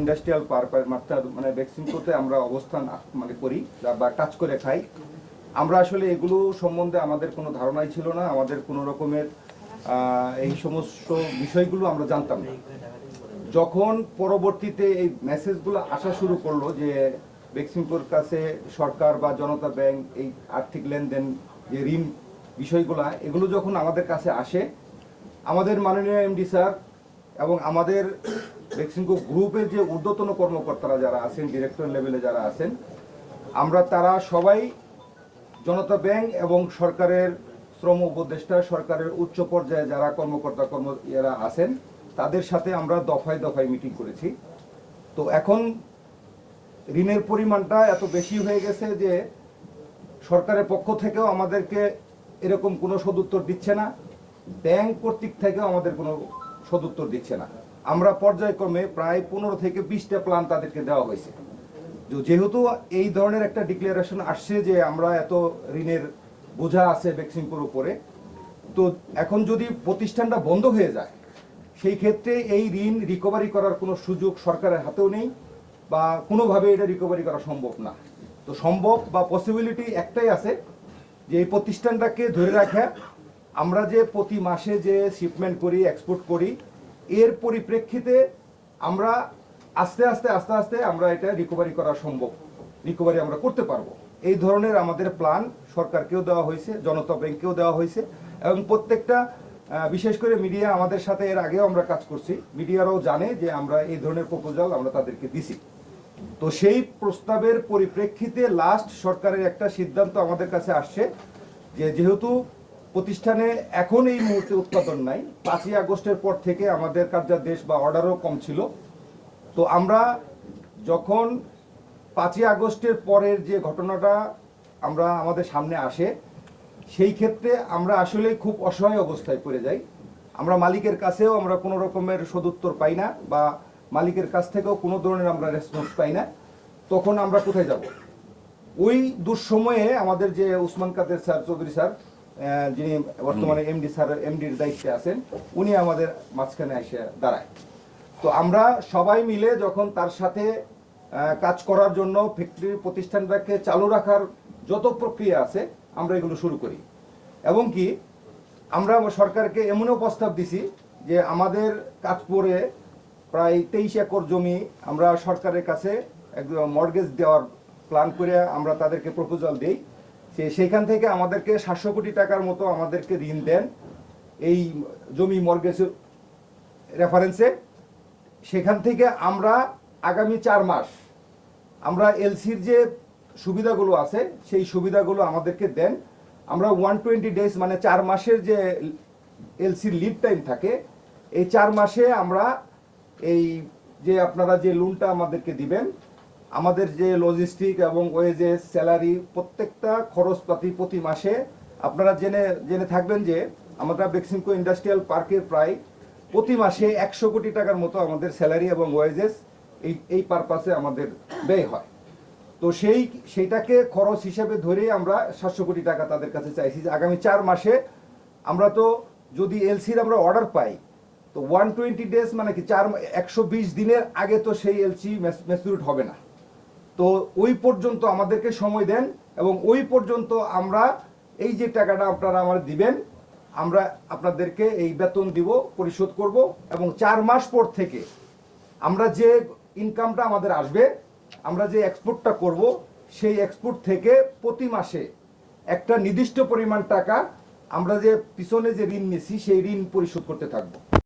Industrial park মাত্রা মানে বেক্সিমকোতে আমরা অবস্থান মানে করি বা কাজ করে খাই। আমরা আসলে এগুলো সম্বন্ধে আমাদের কোনো ধারণাই ছিল না, আমাদের কোনো রকমের এই সমস্ত বিষয়গুলো আমরা জানতাম না। যখন পরবর্তীতে এই মেসেজগুলো আসা শুরু করল যে বেক্সিমপুর কাছে সরকার বা জনতা ব্যাংক এই আর্থিক লেনদেন, যে ঋণ বিষয়গুলা, এগুলো যখন আমাদের কাছে আসে, আমাদের মাননীয় এমডি স্যার এবং আমাদের বেক্সিমকো গ্রুপের যে ঊর্ধ্বতন কর্মকর্তারা যারা আছেন ডিরেক্টর লেভেলে যারা আছেন, আমরা তারা সবাই জনতা ব্যাংক এবং সরকারের শ্রম উপদেষ্টা, সরকারের উচ্চ পর্যায়ে যারা কর্মকর্তা, কর্ম এরা আছেন, তাদের সাথে আমরা দফায় দফায় মিটিং করেছি। তো এখন ঋণের পরিমাণটা এত বেশি হয়ে গেছে যে সরকারের পক্ষ থেকেও আমাদেরকে এরকম কোনো সদুত্তর দিচ্ছে না। ব্যাংক কর্তৃক থেকেও আমাদের কোনো সদুত্তর দিচ্ছে না। আমরা পর্যায়ক্রমে প্রায় পনেরো থেকে বিশটা প্ল্যান তাদেরকে দেওয়া হয়েছে। যেহেতু এই ধরনের একটা ডিক্লারেশন আসছে যে আমরা এত ঋণের বোঝা আছে বেক্সিমপুর উপরে, তো এখন যদি প্রতিষ্ঠানটা বন্ধ হয়ে যায়, সেই ক্ষেত্রে এই ঋণ রিকভারি করার কোনো সুযোগ সরকারের হাতেও নেই বা কোনোভাবে এটা রিকভারি করা সম্ভব না। তো সম্ভব বা পসিবিলিটি একটাই আছে যে এই প্রতিষ্ঠানটাকে ধরে রাখা আমরা যে প্রতি মাসে যে শিপমেন্ট করি এক্সপোর্ট করি, এর পরিপ্রেক্ষিতে আমরা আস্তে আস্তে আস্তে আস্তে আমরা এটা রিকভারি করা সম্ভব। রিকভারি আমরা করতে পারব। এই ধরনের আমাদের প্ল্যান সরকারকেও দেওয়া হয়েছে, জনতা ব্যাংককেও দেওয়া হয়েছে এবং প্রত্যেকটা বিশেষ করে মিডিয়া আমাদের সাথে এর আগেও আমরা কাজ করছি। মিডিয়ারাও জানে যে আমরা এই ধরনের প্রপোজাল আমরা তাদেরকে দিছি। তো সেই প্রস্তাবের পরিপ্রেক্ষিতে লাস্ট সরকারের একটা সিদ্ধান্ত আমাদের কাছে আসছে যে যেহেতু প্রতিষ্ঠানে এখন এই মুহূর্তে উৎপাদন নাই। পাঁচই আগস্টের পর থেকে আমাদের কার্যাদেশ বা অর্ডারও কম ছিল। তো আমরা যখন পাঁচই আগস্টের পরের যে ঘটনাটা আমরা আমাদের সামনে আসে, সেই ক্ষেত্রে আমরা আসলে খুব অসহায় অবস্থায় পড়ে যাই। আমরা মালিকের কাছেও আমরা কোনো রকমের সদুত্তর পাই না বা মালিকের কাছ থেকেও কোনো ধরনের আমরা রেসপন্স পাই না। তখন আমরা কোথায় যাব? ওই দুঃসময়ে আমাদের যে উসমান কাদের স্যার চৌধুরী স্যার যিনি বর্তমানে এমডি স্যার এমডির দায়িত্বে আছেন উনি আমাদের মাঝখানে এসে দাঁড়ায়। তো আমরা সবাই মিলে যখন তার সাথে কাজ করার জন্য ফ্যাক্টরি প্রতিষ্ঠানটাকে চালু রাখার যত প্রক্রিয়া আছে আমরা এগুলো শুরু করি। এবং কি আমরা সরকারকে এমনও প্রস্তাব দিছি যে আমাদের কাজ কাজপুরে প্রায় তেইশ একর জমি আমরা সরকারের কাছে একদম মর্গেজ দেওয়ার প্ল্যান করে আমরা তাদেরকে প্রপোজাল দেই। সে সেইখান থেকে আমাদেরকে সাতশো কোটি টাকার মতো আমাদেরকে ঋণ দেন। এই জমি মর্গেজ রেফারেন্সে সেখান থেকে আমরা আগামী চার মাস আমরা এলসির যে সুবিধাগুলো আছে, সেই সুবিধাগুলো আমাদেরকে দেন। আমরা ওয়ান টোয়েন্টি ডেজ মানে চার মাসের যে এলসির লিড টাইম থাকে, এই চার মাসে আমরা এই যে আপনারা যে লোনটা আমাদেরকে দিবেন আমাদের যে লজিস্টিক এবং ওয়েজেস স্যালারি প্রত্যেকটা খরচপাতি প্রতি মাসে আপনারা জেনে জেনে থাকবেন যে আমরা বেক্সিমকো ইন্ডাস্ট্রিয়াল পার্কের প্রায় প্রতি মাসে একশো কোটি টাকার মতো আমাদের স্যালারি এবং ওয়েজেস এই এই পারপাসে আমাদের ব্যয় হয় তো সেই সেইটাকে খরচ হিসেবে ধরেই আমরা সাতশো কোটি টাকা তাদের কাছে চাইছি যে আগামী চার মাসে আমরা তো যদি এলসির আমরা অর্ডার পাই তো ওয়ান টোয়েন্টি ডেজ মানে কি চার একশো বিশ দিনের আগে তো সেই এলসি ম্যাচুরিট হবে না তো ওই পর্যন্ত আমাদেরকে সময় দেন এবং ওই পর্যন্ত আমরা এই যে টাকাটা আপনারা আমার দিবেন, আমরা আপনাদেরকে এই বেতন দিব, পরিশোধ করব এবং চার মাস পর থেকে আমরা যে ইনকামটা আমাদের আসবে, আমরা যে এক্সপোর্টটা করব, সেই এক্সপোর্ট থেকে প্রতি মাসে একটা নির্দিষ্ট পরিমাণ টাকা আমরা যে পিছনে যে ঋণ নিছি সেই ঋণ পরিশোধ করতে থাকব।